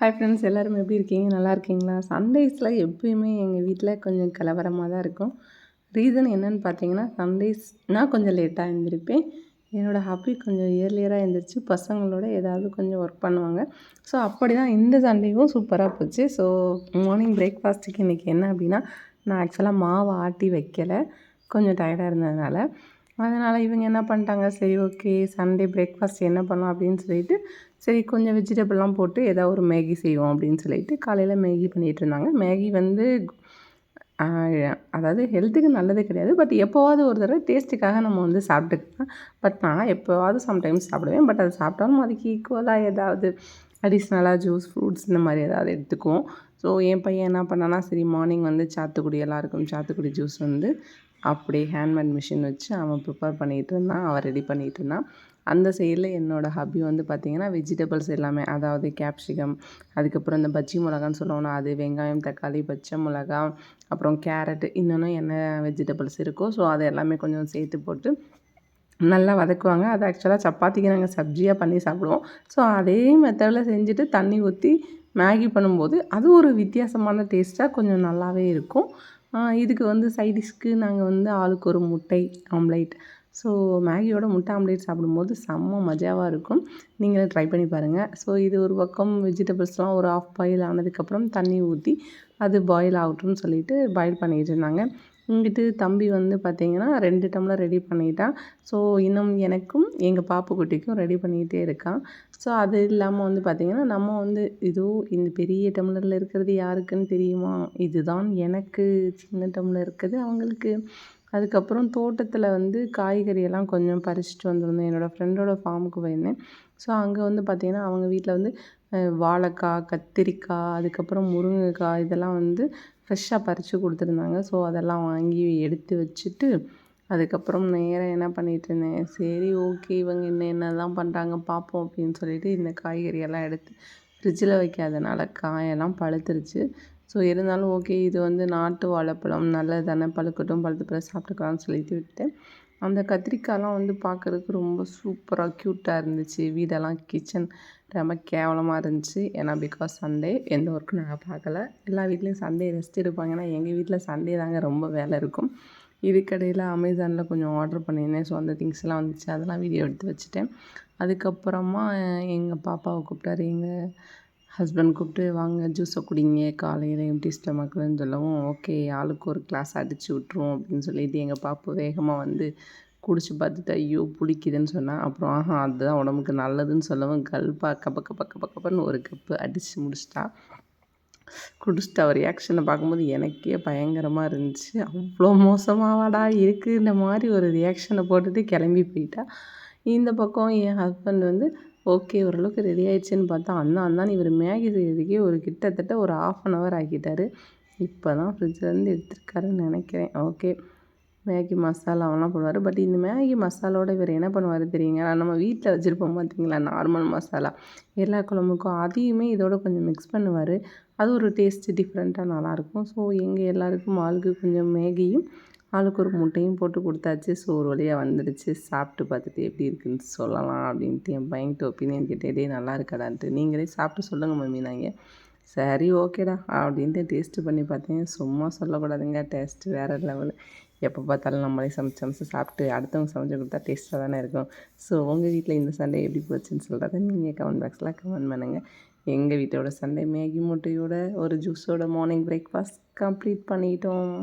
Hi friends எல்லோரும் எப்படி இருக்கீங்க? நல்லா இருக்கீங்களா? சண்டேஸில் எப்பயுமே எங்கள் வீட்டில் கொஞ்சம் கலவரமாக தான் இருக்கும். ரீசன் என்னென்னு பார்த்தீங்கன்னா சண்டேஸ் நான் கொஞ்சம் லேட்டாக எழுந்திருப்பேன் என்னோடய ஹாப்பி கொஞ்சம் இயர்லியராக எழுந்திரிச்சு பசங்களோட ஏதாவது கொஞ்சம் ஒர்க் பண்ணுவாங்க. ஸோ அப்படி தான் இந்த சண்டேவும் சூப்பராக போச்சு. ஸோ மார்னிங் பிரேக்ஃபாஸ்ட்டுக்கு இன்றைக்கி என்ன அப்படின்னா நான் ஆக்சுவலாக மாவு ஆட்டி வைக்கலை. கொஞ்சம் டயர்டாக இருந்ததுனால. அதனால் இவங்க என்ன பண்ணிட்டாங்க? சரி ஓகே சண்டே பிரேக்ஃபாஸ்ட் என்ன பண்ணலாம் அப்படின்னு சொல்லிட்டு சரி கொஞ்சம் வெஜிடபிள்லாம் போட்டு ஏதாவது ஒரு மேகி செய்வோம் அப்படின்னு சொல்லிட்டு காலையில் மேகி பண்ணிகிட்டு இருந்தாங்க. மேகி வந்து அதாவது ஹெல்த்துக்கு நல்லது கிடையாது. பட் எப்போவாவது ஒரு தடவை டேஸ்ட்டுக்காக நம்ம வந்து சாப்பிட்டுக்கலாம். பட் நான் எப்போவாவது சம்டைம்ஸ் சாப்பிடுவேன். பட் அது சாப்பிட்டாலும் அதுக்கு ஈக்குவலாக ஏதாவது அடிஷ்னலாக ஜூஸ் ஃப்ரூட்ஸ் இந்த மாதிரி ஏதாவது எடுத்துக்குவோம். ஸோ என் பையன் என்ன பண்ணானா சரி மார்னிங் வந்து சாத்துக்குடி எல்லாம் இருக்கும் சாத்துக்குடி ஜூஸ் வந்து அப்படியே ஹேண்ட்மேட் மிஷின் வச்சு அவன் ப்ரிப்பேர் பண்ணிகிட்டு இருந்தான் அவன் ரெடி பண்ணிகிட்டு இருந்தான். அந்த சைடில் என்னோடய ஹபி வந்து பார்த்திங்கன்னா வெஜிடபிள்ஸ் எல்லாமே அதாவது கேப்சிகம் அதுக்கப்புறம் இந்த பஜ்ஜி மிளகான்னு சொல்லுவோம்னா அது வெங்காயம் தக்காளி பச்சை மிளகா அப்புறம் கேரட்டு இன்னொன்று என்ன வெஜிடபிள்ஸ் இருக்கோ ஸோ அதை எல்லாமே கொஞ்சம் சேர்த்து போட்டு நல்லா வதக்குவாங்க. அது ஆக்சுவலாக சப்பாத்திக்கு நாங்கள் சப்ஜியாக பண்ணி சாப்பிடுவோம். ஸோ அதே மெத்தடில் செஞ்சுட்டு தண்ணி ஊற்றி மேகி பண்ணும்போது அது ஒரு வித்தியாசமான டேஸ்ட்டாக கொஞ்சம் நல்லாவே இருக்கும். இதுக்கு வந்து சைடிஷ்க்கு நாங்கள் வந்து ஆளுக்கு ஒரு முட்டை ஆம்லேட் ஸோ மேகியோட முட்டை ஆம்லேட் சாப்பிடும்போது செம்ம மஜாவாக இருக்கும். நீங்களும் ட்ரை பண்ணி பாருங்கள் ஸோ இது ஒரு பக்கம் வெஜிடபிள்ஸ்லாம் ஒரு ஆஃப் பாயில் ஆனதுக்கப்புறம் தண்ணி ஊற்றி அது பாயில் ஆகட்டும்னு சொல்லிட்டு பாயில் பண்ணிகிட்டு இருந்தாங்க. இங்கிட்டு தம்பி வந்து பார்த்திங்கன்னா ரெண்டு டம்ளர் ரெடி பண்ணிட்டான் ஸோ இன்னும் எனக்கும் எங்கள் பாப்பு குட்டிக்கும் ரெடி பண்ணிகிட்டே இருக்கான் ஸோ அது இல்லாமல் வந்து பார்த்திங்கன்னா நம்ம வந்து இதோ இந்த பெரிய டம்ளரில் இருக்கிறது யாருக்குன்னு தெரியுமா? இதுதான் எனக்கு சின்ன டம்ளர் இருக்குது அவங்களுக்கு. அதுக்கப்புறம் தோட்டத்தில் வந்து காய்கறியெல்லாம் கொஞ்சம் பறிச்சுட்டு வந்திருந்தேன். என்னோடய ஃப்ரெண்டோட ஃபார்முக்கு போயிருந்தேன். ஸோ அங்கே வந்து பார்த்திங்கன்னா அவங்க வீட்டில் வந்து வாழைக்காய் கத்திரிக்காய் அதுக்கப்புறம் முருங்கைக்காய் இதெல்லாம் வந்து ஃப்ரெஷ்ஷாக பறித்து கொடுத்துருந்தாங்க. ஸோ அதெல்லாம் வாங்கி எடுத்து வச்சுட்டு அதுக்கப்புறம் நேராக என்ன பண்ணிகிட்டு இருந்தேன். சரி ஓகே இவங்க என்ன என்னெல்லாம் பண்ணுறாங்க பார்ப்போம் அப்படின்னு சொல்லிட்டு இந்த காய்கறியெல்லாம் எடுத்து ஃப்ரிட்ஜில் வைக்காதனால காயெல்லாம் பழுத்துருச்சு. ஸோ இருந்தாலும் ஓகே இது வந்து நாட்டு வாழைப்பழம். நல்லது தானே பழுக்கட்டும் பழுத்து பிறகு சாப்பிட்டுக்கலாம்னு சொல்லிட்டு விட்டேன் அந்த கத்திரிக்காய்லாம் வந்து பார்க்குறதுக்கு ரொம்ப சூப்பராக க்யூட்டாக இருந்துச்சு. வீடெல்லாம் கிச்சன் ரொம்ப கேவலமாக இருந்துச்சு. ஏன்னா பிகாஸ் சண்டே எந்த ஒர்க்கும் நாங்கள் பார்க்கல. எல்லா வீட்லேயும் சண்டே ரெஸ்ட் எடுப்பாங்க. ஏன்னா எங்கள் வீட்டில் சண்டே தாங்க ரொம்ப வேலை இருக்கும். இதுக்கடையில் அமேசானில் கொஞ்சம் ஆர்டர் பண்ணியிருந்தேன். ஸோ அந்த திங்ஸ்லாம் வந்துச்சு. அதெல்லாம் வீடியோ எடுத்து வச்சுட்டேன். அதுக்கப்புறமா எங்கள் பாப்பாவை கூப்பிட்டாரு. எங்கள் ஹஸ்பண்ட் கூப்பிட்டு வாங்க ஜூஸை குடிங்க காலையில் எம்டி ஸ்டமக்குன்னு சொல்லவும் ஓகே ஆளுக்கு ஒரு கிளாஸ் அடித்து விட்ருவோம் அப்படின்னு சொல்லிட்டு எங்கள் பாப்பு வேகமாக வந்து குடிச்சு பார்த்துட்டு ஐயோ பிடிக்குதுன்னு சொன்னால் அப்புறம் ஆஹா அதுதான் உடம்புக்கு நல்லதுன்னு சொல்லவும் கல்பா கப்ப கப்ப கப்ப கப்பன்னு ஒரு கப்பு அடித்து முடிச்சிட்டா. குடிச்சிட்டு அவர் ரியாக்ஷனை பார்க்கும்போது எனக்கே பயங்கரமாக இருந்துச்சு. அவ்வளோ மோசமாவாடா இருக்குது இந்த மாதிரி ஒரு ரியாக்ஷனை போட்டுட்டு கிளம்பி போயிட்டா. இந்த பக்கம் என் ஹஸ்பண்ட் வந்து ஓகே ஓரளவுக்கு ரெடி ஆயிடுச்சுன்னு பார்த்தா அண்ணா அண்ணான்னு இவர் மேகி செய்கிறதுக்கே ஒரு கிட்டத்தட்ட ஒரு ஆஃப் அன் ஹவர் ஆக்கிட்டார். இப்போ தான் ஃப்ரிட்ஜ்லேருந்து எடுத்துருக்காருன்னு நினைக்கிறேன். ஓகே மேகி மசாலாவெல்லாம் போடுவார். பட் இந்த மேகி மசாலோட இவர் என்ன பண்ணுவார் தெரியுங்களா? நம்ம வீட்டில் வச்சுருப்போம் பார்த்தீங்களா நார்மல் மசாலா எல்லா குழம்புக்கும் அதையுமே இதோட கொஞ்சம் மிக்ஸ் பண்ணுவார். அது ஒரு டேஸ்ட்டு டிஃப்ரெண்ட்டாக நல்லாயிருக்கும் ஸோ எங்கள் எல்லாருக்கும் ஆளுக்கு கொஞ்சம் மேகியும் ஆளுக்கு ஒரு முட்டையும் போட்டு கொடுத்தாச்சு. ஸோ ஒரு வழியாக வந்துடுச்சு. சாப்பிட்டு பார்த்துட்டு எப்படி இருக்குன்னு சொல்லலாம் அப்படின்ட்டு என் பையன்கிட்ட ஒப்பீனியன் கேட்டே நல்லா இருக்கடான்ட்டு. நீங்களே சாப்பிட்டு சொல்லுங்கள் மம்மி நாங்கள் சரி ஓகேடா. அப்படின்ட்டு டேஸ்ட்டு பண்ணி பார்த்தேன். சும்மா சொல்லக்கூடாதுங்க. டேஸ்ட்டு வேறு லெவலு எப்போ பார்த்தாலும் நம்மளே சமைச்சு சமைச்சு சாப்பிட்டு அடுத்தவங்க சமைச்சு கொடுத்தா டேஸ்ட்டாக தானே இருக்கும். ஸோ உங்கள் வீட்டில் இந்த சண்டே எப்படி போச்சுன்னு சொல்கிறத நீங்கள் கமெண்ட் பாக்ஸில் கமெண்ட் பண்ணுங்கள் எங்கள் வீட்டோட சண்டே மேகி முட்டையோட ஒரு ஜூஸோட மார்னிங் பிரேக்ஃபாஸ்ட் கம்ப்ளீட் பண்ணிட்டோம்.